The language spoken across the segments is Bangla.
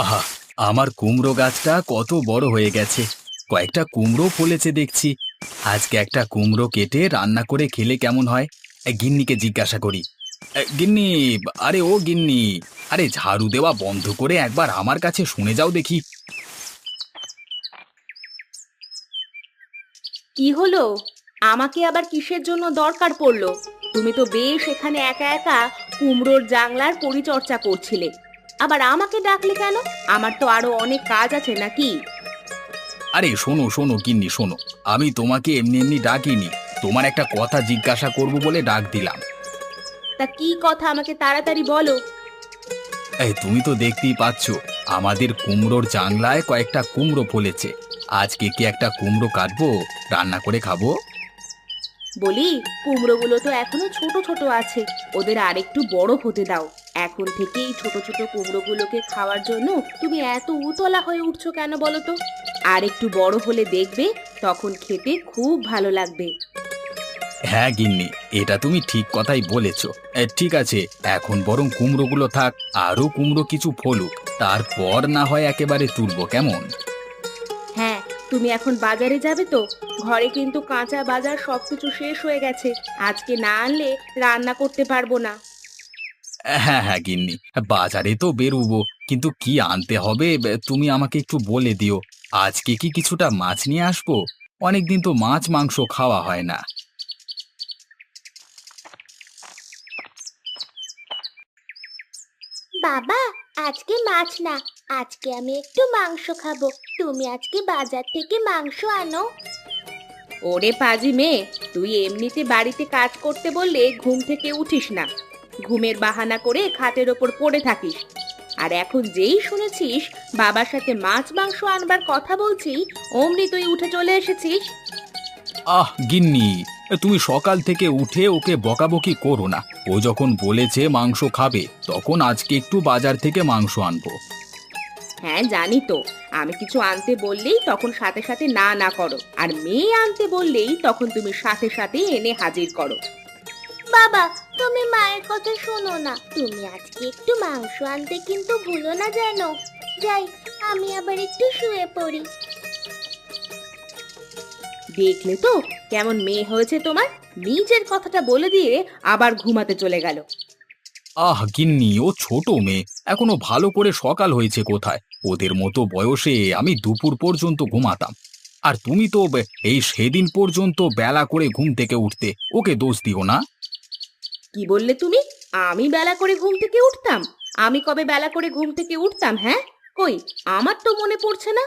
আহা, আমার কুমড়ো গাছটা কত বড় হয়ে গেছে। কয়েকটা কুমড়ো ফলেছে দেখছি। আজকে একটা কুমড়ো কেটে রান্না করে খেলে কেমন হয়? গিন্নিকে জিজ্ঞাসা করি। গিন্নি, আরে ও গিন্নি, আরে ঝাড়ু দেওয়া বন্ধ করে একবার আমার কাছে শুনে যাও দেখি। কি হলো? আমাকে আবার কিসের জন্য দরকার পড়ল? তুমি তো বেশ এখানে একা একা কুমড়োর জাংলার পরিচর্যা করছিলে। আবার আমাকে ডাকলে কেন? আমার তো আরও অনেক কাজ আছে নাকি? আরে শোনো শোনো কিন্নি শোনো। আমি তোমাকে এমনি এমনি ডাকিনি। তোমার একটা কথা জিজ্ঞাসা করব বলে ডাক দিলাম। তা কি কথা? আমাকে তাড়াতাড়ি বলো। এই তুমি তো দেখতেই পাচ্ছ আমাদের কুমড়োর জাংলায় কয়েকটা কুমড়ো ফলেছে। আজকে কি একটা কুমড়ো কাটবো রান্না করে খাব? বলি কুমড়োগুলো তো এখনও ছোট ছোট আছে। ওদের আরেকটু বড় হতে দাও। এখন থেকেই ছোট ছোট কুমড়োগুলোকে খাওয়ার জন্য তুমি এত উতলা হয়ে উঠছো কেন বলো তো? আর একটু বড় হলে দেখবে তখন খেতে খুব ভালো লাগবে। হ্যাঁ গিন্নি এটা তুমি ঠিক কথাই বলেছ। এ, ঠিক আছে এখন বরং কুমড়োগুলো থাক আরও কুমড়ো কিছু ফলুক তারপর না হয় একেবারে তুলবো কেমন? হ্যাঁ তুমি এখন বাজারে যাবে তো? ঘরে কিন্তু কাঁচা বাজার সবকিছু শেষ হয়ে গেছে। আজকে না আনলে রান্না করতে পারব না। হ্যাঁ হ্যাঁ গিন্নি বাজারে তো বেরোবো কিন্তু কি আনতে হবে তুমি আমাকে একটু বলে দিও। আজকে কি কিছুটা মাছ নিয়ে আসব? অনেকদিন তো মাছ মাংস খাওয়া হয় না। বাবা আজকে মাছ না আজকে আমি একটু মাংস খাব। তুমি আজকে বাজার থেকে মাংস আনো। ওরে পাজি মেয়ে তুই এমনিতে বাড়িতে কাজ করতে বললে ঘুম থেকে উঠিস না। ঘুমের বাহানা করে খাটের ওপর পড়ে থাকিস। আর এখন যেই শুনেছিস বাবার সাথে মাছ মাংস আনবার কথা বলছি অমনি তুই উঠে চলে এসেছিস। আহ গিন্নি তুমি সকাল থেকে উঠে ওকে বকাবকি করো না। ও যখন বলেছে মাংস খাবে তখন আজকে একটু বাজার থেকে মাংস আনব। হ্যাঁ জানি তো। আমি কিছু আনতে বললেই তখন সাথে সাথে না না করো। আর মেয়ে আনতে বললেই তখন তুমি সাথে সাথে এনে হাজির করো। বাবা তুমি মায়ের কথা শোনো না। তুমি আজকে একটু মাংস আনতে কিন্তু ভুলো না যেন। যাই আমি আবার একটু শুয়ে পড়ি। দেখলে তো কেমন মেয়ে হয়েছে তোমার। নিজের কথাটা বলে দিয়ে আবার ঘুমাতে চলে গেল। আহ গিন্নি ও ছোট মেয়ে। এখনও ভালো করে সকাল হয়েছে কোথায়? ওদের মতো বয়সে আমি দুপুর পর্যন্ত ঘুমাতাম। আর তুমি তো এই সেদিন পর্যন্ত বেলা করে ঘুম থেকে উঠতে। ওকে দোষ দিও না। কি বললে তুমি? আমি বেলা করে ঘুম থেকে উঠতাম। আমি কবে বেলা করে ঘুম থেকে উঠতাম হ্যাঁ? কই, আমার তো মনে পড়ছে না।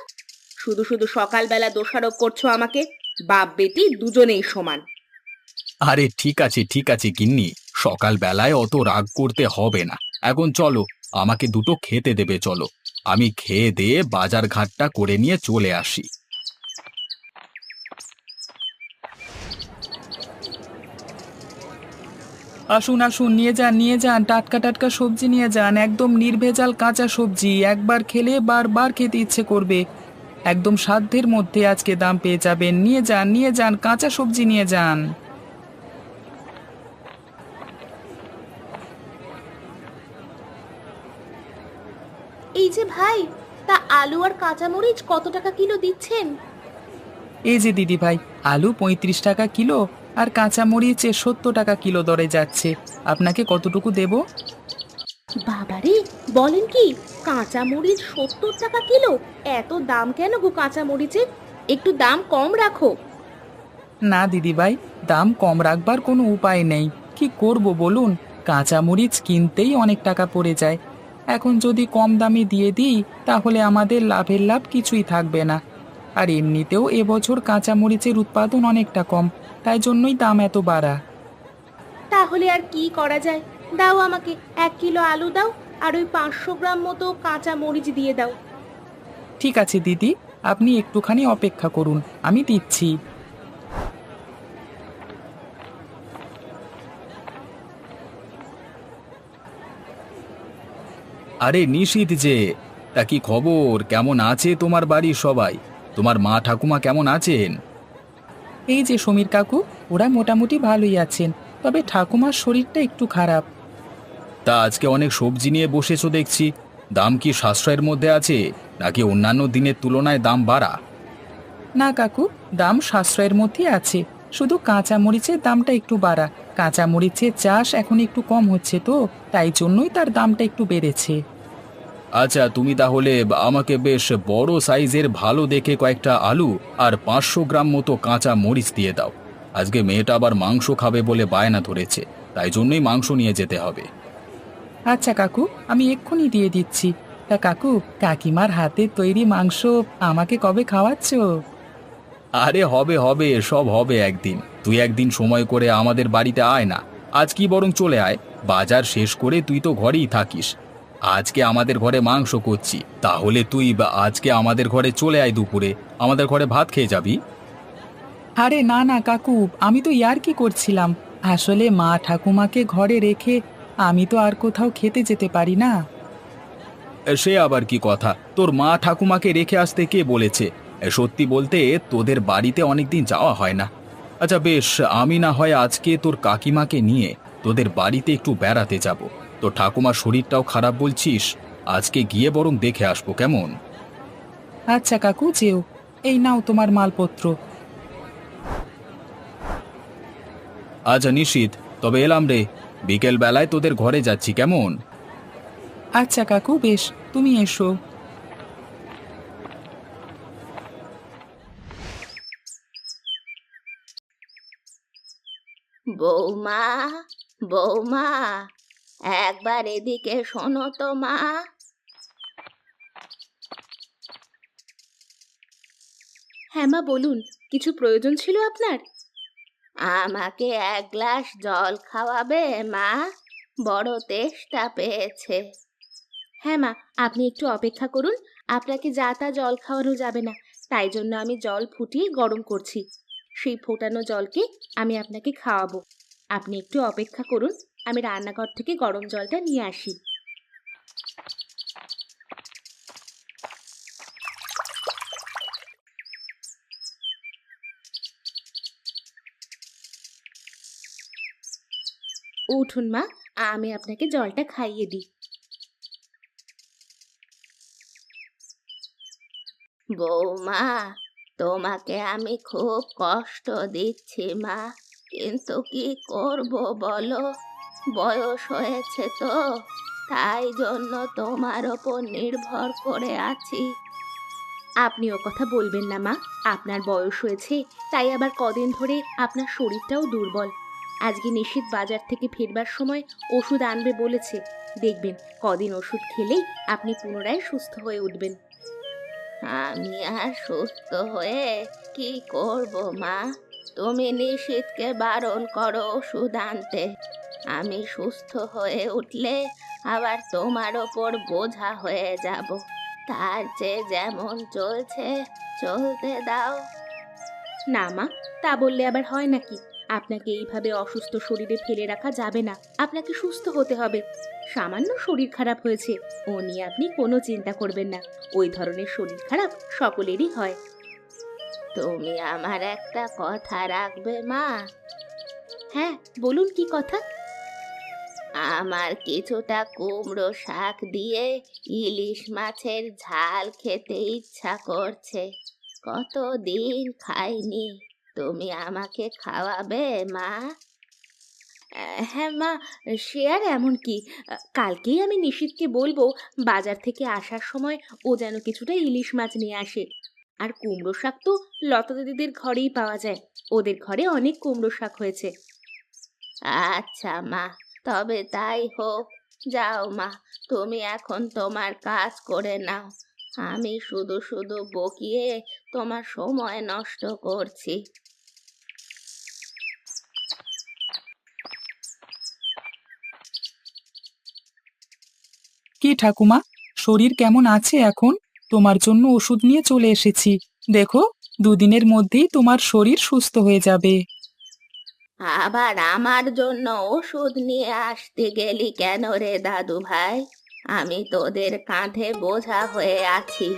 শুধু শুধু সকালবেলা দোষারোপ করছ আমাকে। বাপ বেটি দুজনেই সমান। আরে ঠিক আছে ঠিক আছে গিন্নি। সকাল বেলায় অত রাগ করতে হবে না। এখন চলো, আমাকে দুটো খেতে দেবে, চলো। আমি খেয়ে দিয়ে বাজার ঘাটটা করে নিয়ে চলে আসি। আসুন আসুন নিয়ে যান নিয়ে যান টাটকা টাটকা সবজি নিয়ে যান একদম নির্ভেজাল কাঁচা সবজি একবার খেলে বারবার খেতে ইচ্ছে করবে। একদম সাধ্যের মধ্যে আজকে দাম পেয়ে যাবেন। নিয়ে যান নিয়ে যান কাঁচা সবজি নিয়ে যান। এই যে ভাই তা আলু আর কাঁচামরিচ কত টাকা কিলো দিচ্ছেন? এই যে দিদি ভাই আলু পঁয়ত্রিশ টাকা কিলো আর কাঁচা মরিচ সত্তর টাকা কিলো দরে যাচ্ছে। আপনাকে কতটুকু দেব? বাবারে বলেন কি কাঁচা মরিচ সত্তর টাকা কিলো? এত দাম কেন গো কাঁচা মরিচের একটু দাম কম রাখো। না দিদি ভাই দাম কম রাখবার কোনো উপায় নেই। কি করব বলুন? কাঁচা মরিচ কিনতেই অনেক টাকা পড়ে যায়। এখন যদি কম দামে দিয়ে দিই তাহলে আমাদের লাভের লাভ কিছুই থাকবে না। আর এমনিতেও এবছর কাঁচা মরিচের উৎপাদন অনেকটা কম। তাই জন্যই দাম এত বাড়া। তাহলে আর কি করা যায়? দাও আমাকে এক কিলো আলু দাও আর ওই পাঁচশো গ্রাম মতো কাঁচা মরিচ দিয়ে দাও। ঠিক আছে দিদি। আপনি একটুখানি অপেক্ষা করুন আমি দিচ্ছি। আরে নিশীত যে তা কি খবর? কেমন আছে তোমার বাড়ির সবাই? তোমার মা ঠাকুমা কেমন আছেন? এই যে সমীর কাকু ওরা মোটামুটি ভালোই আছেন তবে ঠাকুমার শরীরটা একটু খারাপ। তা আজকে অনেক সবজি নিয়ে বসেছো দেখছি। দাম কি সাশ্রয়ের মধ্যে আছে নাকি অন্যান্য দিনের তুলনায় দাম বাড়া? না কাকু দাম সাশ্রয়ের মধ্যে আছে শুধু কাঁচা মরিচের দামটা একটু বাড়া। কাঁচা মরিচের চাষ এখন একটু কম হচ্ছে তো তাই জন্যই তার দামটা একটু বেড়েছে। আচ্ছা তুমি তাহলে আমাকে বেশ বড় সাইজের ভালো দেখে কয়েকটা আলু আর পাঁচশো গ্রাম মতো কাঁচা মরিচ দিয়ে দাও। আজকে মেয়েটা আবার মাংস খাবে বলে বায়না ধরেছে তাই জন্যই মাংস নিয়ে যেতে হবে। আচ্ছা কাকু আমি এক্ষুনি দিয়ে দিচ্ছি। তা কাকু কাকিমার হাতের তৈরি মাংস আমাকে কবে খাওয়াচ্ছ? আরে হবে হবে সব হবে একদিন। তুই একদিন সময় করে আমাদের বাড়িতে আয় না। আজ কি বরং চলে আয়। বাজার শেষ করে তুই তো ঘরেই থাকিস। আজকে আমাদের ঘরে মাংস করছি। তাহলে তুই বা আজকে আমাদের ঘরে চলে আয় দুপুরে। আমাদের ঘরে ভাত খেয়ে যাবি? আরে না না কাকু আমি তো ইয়ার কি করছিলাম? আসলে মা ঠাকুমাকে ঘরে রেখে আমি তো আর কোথাও খেতে যেতে পারি না। সে আবার কি কথা? তোর মা ঠাকুমাকে রেখে আসতে কে বলেছে? সত্যি বলতে তোদের বাড়িতে অনেকদিন যাওয়া হয় না। আচ্ছা বেশ আমি না হয় আজকে তোর কাকিমাকে নিয়ে তোদের বাড়িতে একটু বেড়াতে যাব। তোর ঠাকুমার শরীরটাও খারাপ বলছিস? আজকে গিয়ে বরং দেখে আসব কেমন? আচ্ছা কাকু যেও। এই নাও তোমার মালপত্র। আচ্ছা নিশীত তবে এলাম রে। বিকেল বেলায় তোদের ঘরে যাচ্ছি কেমন? আচ্ছা কাকু বেশ তুমি এসো। বৌমা বৌমা। একবার এদিকে শোনো তো, মা। হ্যাঁ মা, বলুন, কিছু প্রয়োজন ছিল আপনার? আমাকে এক গ্লাস জল খাওয়াবে, মা? বড় তেষ্টা পেয়েছে। হ্যাঁ মা, আপনি একটু অপেক্ষা করুন, আপনাকে যা তা জল খাওয়ানো যাবে না, তাই জন্য আমি জল ফুটিয়ে গরম করছি। সেই ফোটানো জলকে আমি আপনাকে খাওয়াবো। আপনি একটু অপেক্ষা করুন আমি রান্নাঘর থেকে গরম জলটা নিয়ে আসি। উঠুন মা, আমি আপনাকে জলটা খাইয়ে দিই। বৌমা, তোমাকে আমি খুব কষ্ট দিচ্ছি মা, কিন্তু কি করব বলো? বয়স হয়েছে তো তাই জন্য তোমার ওপর নির্ভর করে আছি। আপনি ও কথা বলবেন না মা। আপনার বয়স হয়েছে তাই আবার কদিন ধরে আপনার শরীরটাও দুর্বল। আজকে নিশীত বাজার থেকে ফিরবার সময় ওষুধ আনবে বলেছে। দেখবেন কদিন ওষুধ খেলেই আপনি পুনরায় সুস্থ হয়ে উঠবেন। আমি আর সুস্থ হয়ে কি করব মা? তুমি নিশীথকে বারণ করো ওষুধ আনতে। আমি সুস্থ হয়ে উঠলে আবার তোমার ওপর বোঝা হয়ে যাব। তার চেয়ে যেমন চলছে চলতে দাও। না মা তা বললে আবার হয় নাকি? আপনাকে এইভাবে অসুস্থ শরীরে ফেলে রাখা যাবে না। আপনাকে সুস্থ হতে হবে। সামান্য শরীর খারাপ হয়েছে ও নিয়ে আপনি কোনো চিন্তা করবেন না। ওই ধরনের শরীর খারাপ সকলেরই হয়। তুমি আমার একটা কথা রাখবে মা? হ্যাঁ বলুন কি কথা? আমার কিছুটা কুমড়ো শাক দিয়ে ইলিশ মাছের ঝাল খেতে ইচ্ছা করছে। কতদিন খাইনি, তুমি আমাকে খাওয়াবে, মা? হ্যাঁ মা, সে আর এমন কি? কালকেই আমি নিশীথকে বলব, বাজার থেকে আসার সময় ও যেন কিছুটা ইলিশ মাছ নিয়ে আসে। আর কুমড়ো শাক তো লতা দিদিদের ঘরেই পাওয়া যায়, ওদের ঘরে অনেক কুমড়ো শাক হয়েছে। আচ্ছা মা। তবে তাই হোক, যাও মা, তুমি এখন তোমার কাজ করে নাও। আমি শুধু শুধু বকিয়ে তোমার সময় নষ্ট করছি। কি ঠাকুমা, শরীর কেমন আছে এখন? তোমার জন্য ওষুধ নিয়ে চলে এসেছি। দেখো, দুদিনের মধ্যেই তোমার শরীর সুস্থ হয়ে যাবে। আবার আমার জন্য ওষুধ নিয়ে আসতে গেলি কেন রে দাদু ভাই? আমি তোদের কাঁধে বোঝা হয়ে আছি।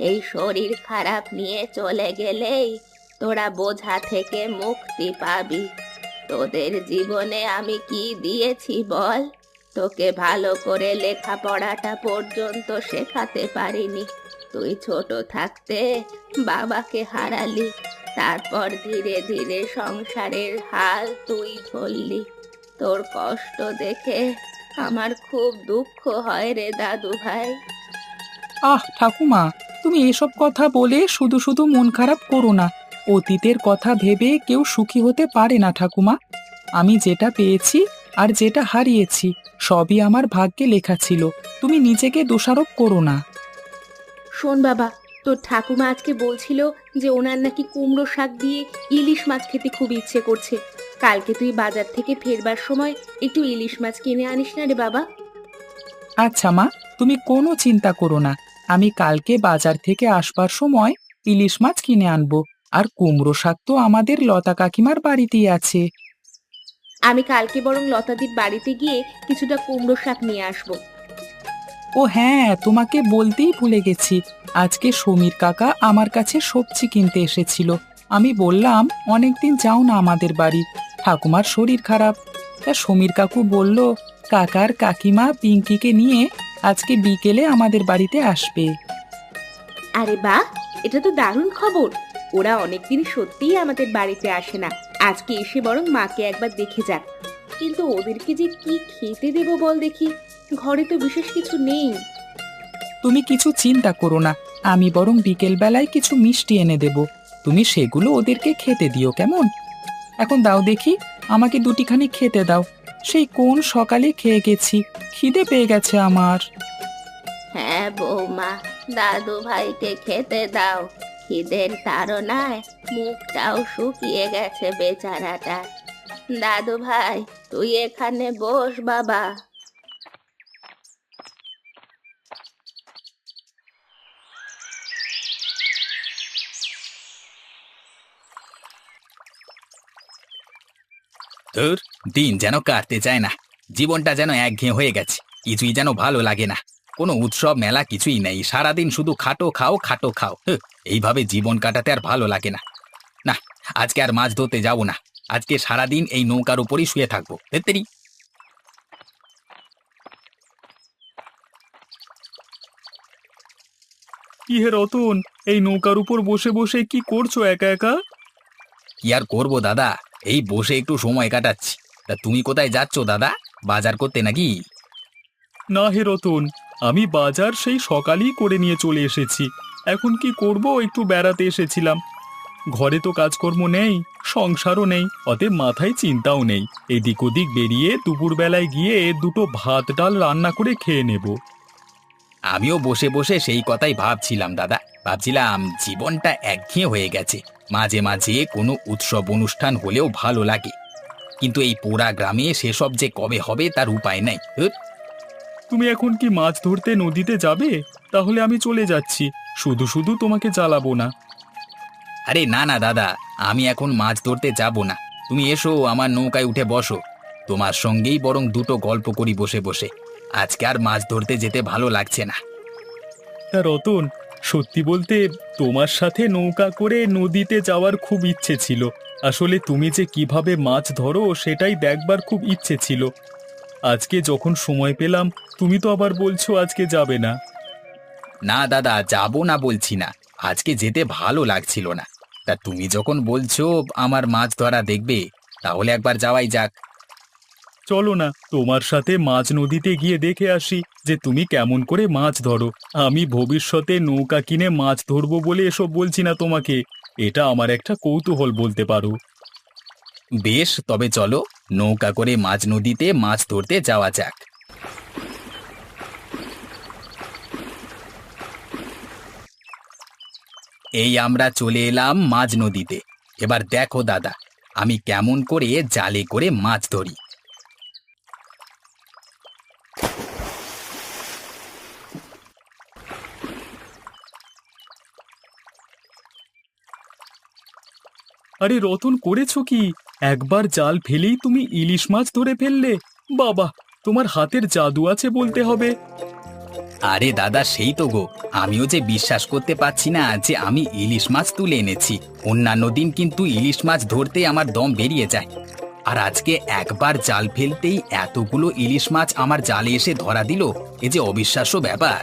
এই শরীর খারাপ নিয়ে চলে গেলেই তোরা বোঝা থেকে মুক্তি পাবি। তোদের জীবনে আমি কি দিয়েছি বল? তোকে ভালো করে লেখাপড়াটা পর্যন্ত শেখাতে পারিনি। তুই ছোট থাকতে বাবাকে হারালি। তারপর ধীরে ধীরে সংসারের হাল তুই ধরলি। তোর কষ্ট দেখে আমার খুব দুঃখ হয় রে দাদু ভাই। আহ ঠাকুমা তুমি এসব কথা বলে শুধু শুধু মন খারাপ করো না। অতীতের কথা ভেবে কেউ সুখী হতে পারে না ঠাকুমা। আমি যেটা পেয়েছি আর যেটা হারিয়েছি সবই আমার ভাগ্যে লেখা ছিল। তুমি নিজেকে দোষারোপ করো না। শোন বাবা তোর ঠাকুমা আজকে বলছিল যে ওনার নাকি কুমড়ো শাক দিয়ে ইলিশ মাছ খেতে খুব ইচ্ছে করছে। কালকে তুই বাজার থেকে ফেরবার সময় একটু ইলিশ মাছ কিনে আনিস না রে বাবা? আচ্ছা মা তুমি কোনো চিন্তা করো না। আমি কালকে বাজার থেকে আসবার সময় ইলিশ মাছ কিনে আনব। আর কুমড়ো শাক তো আমাদের লতা কাকিমার বাড়িতেই আছে। আমি কালকে বরং লতাদির বাড়িতে গিয়ে কিছুটা কুমড়ো শাক নিয়ে আসব। ও হ্যাঁ তোমাকে বলতেই ভুলে গেছি। আজকে সমীর কাকা আমার কাছে সবজি কিনতে এসেছিল। আমি বললাম, অনেকদিন যাও না আমাদের বাড়ি। ঠাকুমার শরীর খারাপ। তা সমীর কাকু বলল, কাকার কাকিমা পিঙ্কিকে নিয়ে আজকে বিকেলে আমাদের বাড়িতে আসবে। আরে বাহ, এটা তো দারুণ খবর। ওরা অনেকদিন সত্যিই আমাদের বাড়িতে আসে না। আজকে এসে বরং মাকে একবার দেখে যাক। কিন্তু ওদেরকে যে কি খেতে দেবো বল দেখি। ঘরে তো বিশেষ কিছু নেই। তুমি কিছু চিন্তা করো না আমি বরং বিকেল বেলায় কিছু মিষ্টি এনে দেব। তুমি সেগুলো ওদেরকে খেতে দিও কেমন? এখন দাও দেখি আমাকে দুটিখানি খেতে দাও। সেই কোন সকালে খেয়ে গেছি খিদে পেয়ে গেছে আমার। হ্যাঁ বৌমা দাদু ভাইকে খেতে দাও। খিদের তাড়নায় মুখটাও শুকিয়ে গেছে বেচারাটা দাদু ভাই তুই এখানে বস বাবা। ধুর দিন যেন কাটতে চায় না। জীবনটা যেন একঘেয়ে হয়ে গেছে। কিছুই যেন ভালো লাগে না। কোনো উৎসব মেলা কিছুই নেই। সারাদিন শুধু খাটো খাও খাটো খাও। এইভাবে জীবন কাটাতে আর ভালো লাগে না। না আজকে আর মাছ ধরতে যাব না। আজকে সারাদিন এই নৌকার উপরই শুয়ে থাকব। তেরি। কি হে রতন এই নৌকার উপর বসে বসে কি করছ একা একা? কি আর করব দাদা? এই বসে একটু সময় কাটাচ্ছি। তা তুমি কোথায় যাচ্ছ দাদা? বাজার করতে নাকি? না হে রতন আমি বাজার সেই সকালেই করে নিয়ে চলে এসেছি। এখন কি করব একটু বেড়াতে এসেছিলাম। ঘরে তো কাজকর্ম নেই সংসারও নেই অতএব মাথায় চিন্তাও নেই। এদিক ওদিক বেরিয়ে দুপুরবেলায় গিয়ে দুটো ভাত ডাল রান্না করে খেয়ে নেব। আমিও বসে বসে সেই কথাই ভাবছিলাম দাদা। ভাবছিলাম জীবনটা একঘেয়ে হয়ে গেছে। মাঝে মাঝে কোনো উৎসব অনুষ্ঠান হলেও ভালো লাগে। কিন্তু এই পোড়া গ্রামে সেসব যে কবে হবে তার উপায় নাই। তুমি এখন কি মাছ ধরতে নদীতে যাবে? তাহলে আমি চলে যাচ্ছি। শুধু শুধু তোমাকে জ্বালাবো না। আরে না না দাদা আমি এখন মাছ ধরতে যাব না। তুমি এসো আমার নৌকায় উঠে বসো। তোমার সঙ্গেই বরং দুটো গল্প করি বসে বসে। আজকে আর মাছ ধরতে যেতে ভালো লাগছে না। তা রতন সত্যি বলতে তোমার সাথে নৌকা করে নদীতে যাওয়ার খুব ইচ্ছে ছিল। আসলে তুমি যে কীভাবে মাছ ধরো সেটাই দেখবার খুব ইচ্ছে ছিল। আজকে যখন সময় পেলাম তুমি তো আবার বলছো আজকে যাবে না। না দাদা যাব না বলছি না। আজকে যেতে ভালো লাগছিল না। তা তুমি যখন বলছো আমার মাছ ধরা দেখবে তাহলে একবার যাওয়াই যাক। চলো না তোমার সাথে মাছ নদীতে গিয়ে দেখে আসি। যে তুমি কেমন করে মাছ ধরো। আমি ভবিষ্যতে নৌকা কিনে মাছ ধরবো বলে এসব বলছি না তোমাকে। এটা আমার একটা কৌতূহল বলতে পারো। বেশ, তবে চলো, নৌকা করে মাঝ নদীতে মাছ ধরতে যাওয়া যাক। এই আমরা চলে এলাম মাঝ নদীতে। এবার দেখো দাদা, আমি কেমন করে জালে করে মাছ ধরি। আরে রতন করেছ কি? একবার জাল ফেলেই তুমি ইলিশ মাছ ধরে ফেললে। বাবা তোমার হাতের জাদু আছে বলতে হবে। আরে দাদা সেই তো গো। আমিও যে বিশ্বাস করতে পারছি না যে আমি ইলিশ মাছ তুলে এনেছি। অন্যান্য দিন কিন্তু ইলিশ মাছ ধরতে আমার দম বেরিয়ে যায়। আর আজকে একবার জাল ফেলতেই এতগুলো ইলিশ মাছ আমার জালে এসে ধরা দিল এ যে অবিশ্বাস্য ব্যাপার।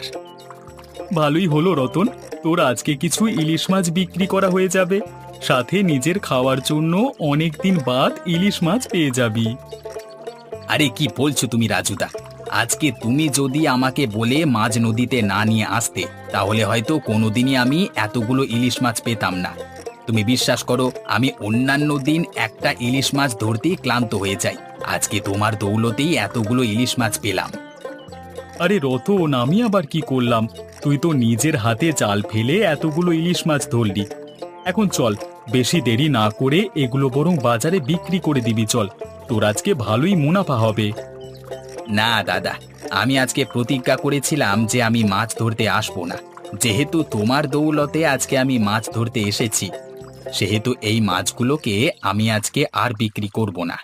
ভালোই হলো রতন তোর আজকে কিছু ইলিশ মাছ বিক্রি করা হয়ে যাবে। সাথে নিজের খাওয়ার জন্য অনেক দিন বাদ ইলিশ মাছ পেয়ে যাবি। আরে কি বলছো তুমি রাজুদা? আজকে তুমি যদি আমাকে বলে মাঝ নদীতে না নিয়ে আসতে তাহলে হয়তো কোনোদিনই আমি এতগুলো ইলিশ মাছ পেতাম না। তুমি বিশ্বাস করো আমি অন্যান্য দিন একটা ইলিশ মাছ ধরতেই ক্লান্ত হয়ে যাই। আজকে তোমার দৌলতেই এতগুলো ইলিশ মাছ পেলাম। আরে রতন আমি আবার কি করলাম? তুই তো নিজের হাতে জাল ফেলে এতগুলো ইলিশ মাছ ধরলি। এখন চল বেশি দেরি না করে এগুলো বরং বাজারে বিক্রি করে দিবি চল। তোর আজকে ভালোই মুনাফা হবে। না দাদা আমি আজকে প্রতিজ্ঞা করেছিলাম যে আমি মাছ ধরতে আসব না। যেহেতু তোমার দৌলতে আজকে আমি মাছ ধরতে এসেছি সেহেতু এই মাছগুলোকে আমি আজকে আর বিক্রি করব না।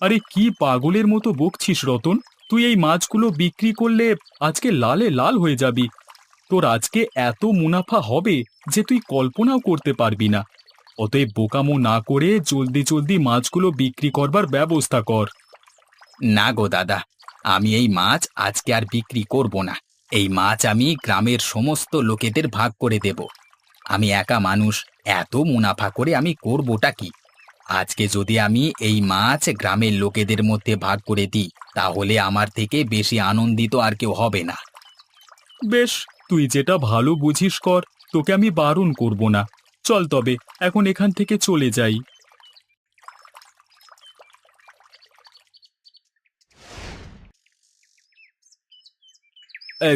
আরে কি পাগলের মতো বকছিস রতন? তুই এই মাছগুলো বিক্রি করলে আজকে লালে লাল হয়ে যাবি। তোর আজকে এত মুনাফা হবে যে তুই কল্পনাও করতে পারবি না। অতএব বোকামো না করে জলদি জলদি মাছগুলো বিক্রি করবার ব্যবস্থা কর। না গো দাদা আমি এই মাছ আজকে আর বিক্রি করব না। এই মাছ আমি গ্রামের সমস্ত লোকেদের ভাগ করে দেব। আমি একা মানুষ এত মুনাফা করে আমি করবটা কি? আজকে যদি আমি এই মাছ গ্রামের লোকেদের মধ্যে ভাগ করে দিই তাহলে আমার থেকে বেশি আনন্দিত আর কেউ হবে না। বেশ তুই যেটা ভালো বুঝিস কর, তোকে আমি বারণ করব না। চল তবে, এখন এখান থেকে চলে যাই।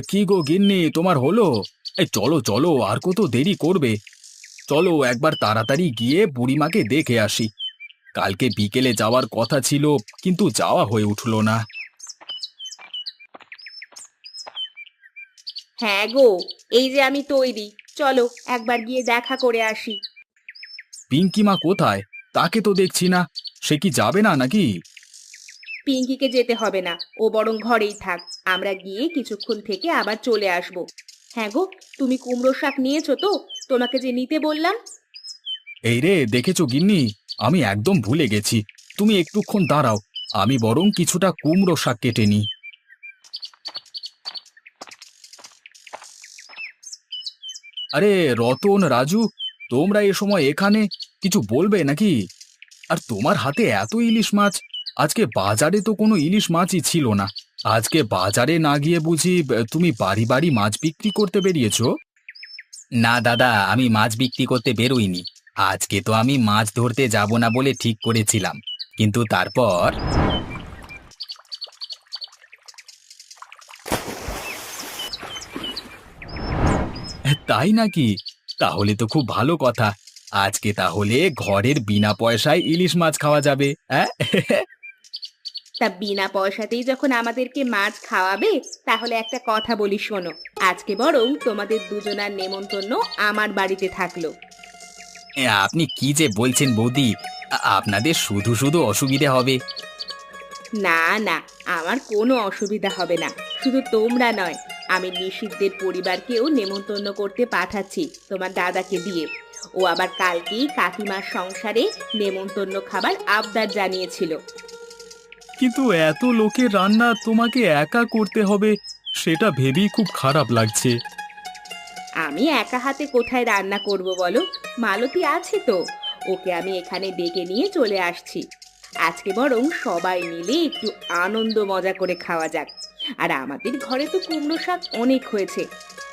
কি গো গিন্নি, তোমার হলো? এ, চলো চলো, আর কত দেরি করবে? চলো, একবার তাড়াতাড়ি গিয়ে বুড়িমাকে দেখে আসি। কালকে বিকেলে যাওয়ার কথা ছিল, কিন্তু যাওয়া হয়ে উঠল না। হ্যাঁ গো এই যে আমি তৈরি। চলো একবার গিয়ে দেখা করে আসি। পিঙ্কিমা কোথায়? তাকে তো দেখছি না। সে কি যাবে না নাকি? পিঙ্কিকে যেতে হবে না ও বরং ঘরেই থাক। আমরা গিয়ে কিছুক্ষণ থেকে আবার চলে আসব। হ্যাঁ গো তুমি কুমড়ো শাক নিয়েছো তো? তোমাকে যে নিতে বললাম। এই রে দেখেছ গিন্নি? আমি একদম ভুলে গেছি। তুমি একটুক্ষণ দাঁড়াও। আমি বরং কিছুটা কুমড়ো শাক কেটে নিই। আরে, রতন, রাজু, তোমরা এ সময় এখানে কিছু বলবে নাকি? আর তোমার হাতে এত ইলিশ মাছ, আজকে বাজারে তো কোনো ইলিশ মাছই ছিল না। আজকে বাজারে না গিয়ে বুঝি তুমি বাড়ি বাড়ি মাছ বিক্রি করতে বেরিয়েছো? না দাদা, আমি মাছ বিক্রি করতে বেরোইনি। আজকে তো আমি মাছ ধরতে যাব না বলে ঠিক করেছিলাম। কিন্তু তারপর? তাই নাকি? তাহলে তো খুব ভালো কথা। আজকে তাহলে ঘরের বিনা পয়সায় ইলিশ মাছ খাওয়া যাবে হ্যাঁ তা বিনা পয়সাতেই যখন আমাদেরকে মাছ খাওয়াবে তাহলে একটা কথা বলি শোনো। আজকে বরং তোমাদের দুজনার নেমন্তন্ন আমার বাড়িতে থাকল। এ, আপনি কি যে বলছেন বৌদি? আ- আপনাদের শুধু শুধু অসুবিধে হবে। না না আমার কোনো অসুবিধা হবে না। শুধু তোমরা নয়। আমি নিশিদ্ধের পরিবারকেও নেমন্তন্ন করতে পাঠাচ্ছি তোমার দাদাকে দিয়ে। ও আবার কালকেই কাকিমার সংসারে নেমন্তন্ন খাবার আবদার জানিয়েছিল। কিন্তু এত লোকের রান্না তোমাকে একা করতে হবে সেটা ভেবেই খুব খারাপ লাগছে। আমি একা হাতে কোথায় রান্না করব বলো? মালতী আছে তো। ওকে আমি এখানে ডেকে নিয়ে চলে আসছি। আজকে বরং সবাই মিলে একটু আনন্দ মজা করে খাওয়া যাক। আর আমাদের ঘরে তো কুমড়ো শাক অনেক হয়েছে।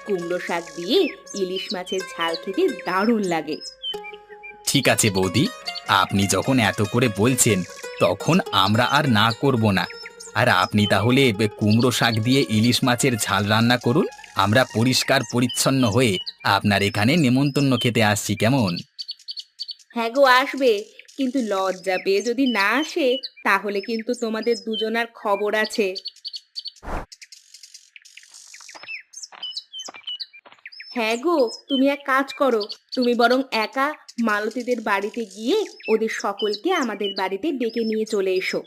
কুমড়ো শাক দিয়ে ইলিশ মাছের ঝাল খেতে দারুণ লাগে। ঠিক আছে বৌদি আপনি যখন এত করে বলছেন তখন আমরা আর না করব না। আর আপনি তাহলে বে- কুমড়ো শাক দিয়ে ইলিশ মাছের ঝাল রান্না করুন আমরা পরিষ্কার পরিচ্ছন্ন হয়ে আপনার এখানে নেমন্তন্ন খেতে আসছি কেমন? হ্যাঁ গো আসবে। কিন্তু লজ্জা পেয়ে যদি না আসে তাহলে কিন্তু তোমাদের দুজনার খবর আছে। হ্যাঁ গো তুমি এক কাজ করো। তুমি বরং একা মালতীদের বাড়িতে গিয়ে ওদের সকলকে আমাদের বাড়িতে ডেকে নিয়ে চলে এসো।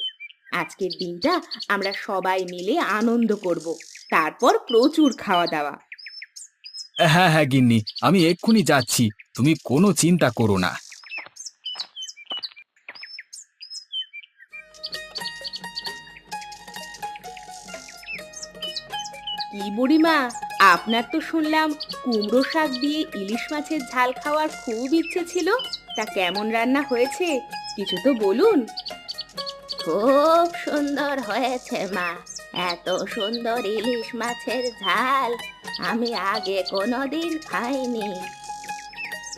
আজকের দিনটা আমরা সবাই মিলে আনন্দ করব। তারপর প্রচুর খাওয়া দাওয়া হ্যাঁ হ্যাঁ গিন্নি আমি এক্ষুনি যাচ্ছি। তুমি কোনো চিন্তা করো না। কি বুড়িমা আপনার তো শুনলাম কুমড়ো শাক দিয়ে ইলিশ মাছের ঝাল খাওয়ার খুব ইচ্ছে ছিল। তা কেমন রান্না হয়েছে কিছু তো বলুন। খুব সুন্দর হয়েছে মা। এত সুন্দর ইলিশ মাছের ঝাল আমি আগে কোনোদিন খাইনি।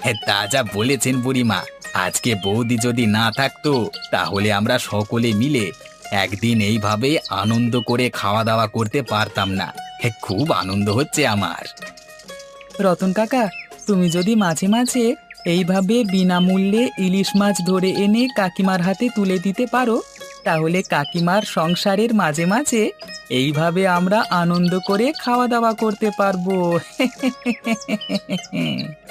হ্যাঁ তা যা বলেছেন বুড়িমা। আজকে বৌদি যদি না থাকতো তাহলে আমরা সকলে মিলে একদিন এইভাবে আনন্দ করে খাওয়া দাওয়া করতে পারতাম না। খুব আনন্দ হচ্ছে আমার। রতন কাকা, তুমি যদি মাঝে মাঝে এইভাবে বিনামূল্যে ইলিশ মাছ ধরে এনে কাকিমার হাতে তুলে দিতে পারো, তাহলে কাকিমার সংসারের মাঝে মাঝে এইভাবে আমরা আনন্দ করে খাওয়া দাওয়া করতে পারব।